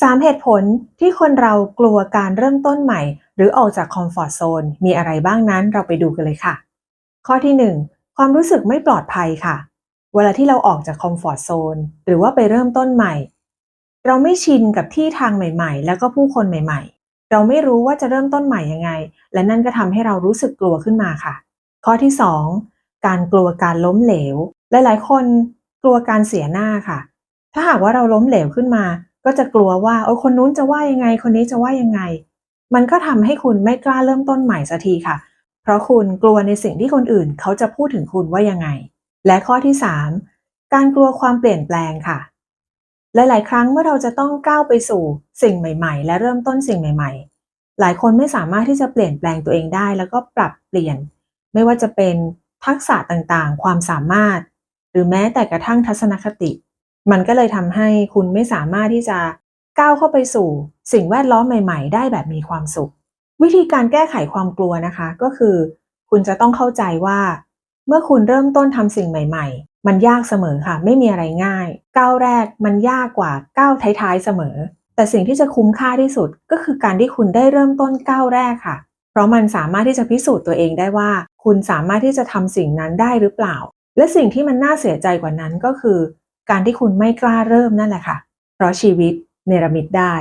3 เหตุผลที่คนเรากลัวการเริ่มต้นใหม่ หรือออกจากคอมฟอร์ z โซนมีอะไรบ้างนั้นเราไปดูกันเลยค่ะ ข้อที่ 1 ความรู้สึกไม่ปลอดภัยค่ะ เวลาที่เราออกจากคอมฟอร์ z โซนหรือว่าไปเริ่มต้นใหม่ เราไม่ชินกับที่ทางใหม่ ๆ แล้วก็ผู้คนใหม่ ๆ เราไม่รู้ว่าจะเริ่มต้นใหม่ยังไง และนั่นก็ทำให้เรารู้สึกกลัวขึ้นมาค่ะ ข้อที่ 2 การกลัวการล้มเหลว หลายๆ คนกลัวการเสียหน้าค่ะ ถ้าหากว่าเราล้มเหลวขึ้นมา ก็จะกลัวว่าโอ้คนนู้นจะว่ายังไง คนนี้จะว่ายังไง มันก็ทำให้คุณไม่กล้าเริ่มต้นใหม่สักทีค่ะ เพราะคุณกลัวในสิ่งที่คนอื่นเขาจะพูดถึงคุณว่ายังไง และข้อที่ 3 การกลัวความเปลี่ยนแปลงค่ะ หลาย ๆ ครั้งเมื่อเราจะต้องก้าวไปสู่สิ่งใหม่ ๆ และเริ่มต้นสิ่งใหม่ ๆ หลายคนไม่สามารถที่จะเปลี่ยนแปลงตัวเองได้ แล้วก็ปรับเปลี่ยน ไม่ว่าจะเป็นทักษะต่างๆ ความสามารถ หรือแม้แต่กระทั่งทัศนคติ มันก็เลยทำให้คุณไม่สามารถที่จะก้าวเข้าไปสู่ สิ่งแวดล้อมใหม่ ๆ ได้แบบมีความสุข วิธีการแก้ไขความกลัวนะคะ ก็คือ คุณจะต้องเข้าใจว่า เมื่อคุณเริ่มต้นทำสิ่งใหม่ ๆ มันยากเสมอค่ะ ไม่มีอะไรง่าย ก้าวแรกมันยากกว่าก้าวท้ายๆเสมอ แต่สิ่งที่จะคุ้มค่าที่สุดก็คือการที่คุณได้เริ่มต้นก้าวแรกค่ะ เพราะมันสามารถที่จะพิสูจน์ตัวเองได้ว่า คุณสามารถที่จะทำสิ่งนั้นได้หรือเปล่า และสิ่งที่มันน่าเสียใจกว่านั้นก็คือ การที่คุณไม่กล้าเริ่มนั่นแหละค่ะ เพราะชีวิตเนรมิตได้